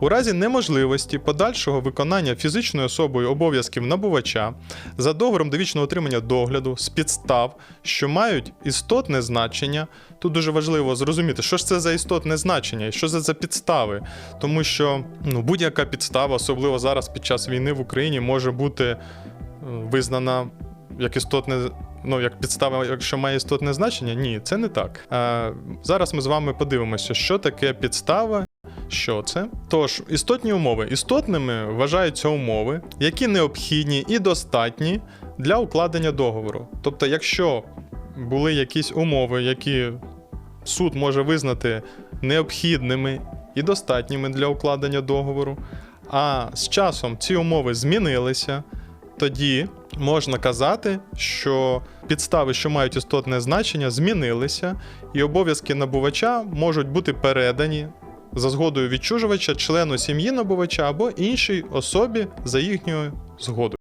У разі неможливості подальшого виконання фізичною особою обов'язків набувача за договором довічного отримання догляду з підстав, що мають істотне значення. Тут дуже важливо зрозуміти, що ж це за істотне значення і що це за підстави. Тому що ну, будь-яка підстава, особливо зараз під час війни в Україні, може бути е, визнана як істотне. Ну, як підстава, якщо має істотне значення, ні, це не так. Е, зараз ми з вами подивимося, що таке підстава що це? Тож, істотні умови. Істотними вважаються умови, які необхідні і достатні для укладення договору. Тобто, якщо були якісь умови, які суд може визнати необхідними і достатніми для укладення договору, а з часом ці умови змінилися, тоді можна казати, що підстави, що мають істотне значення, змінилися, і обов'язки набувача можуть бути передані за згодою відчужувача, члену сім'ї набувача або іншій особі за їхньою згодою.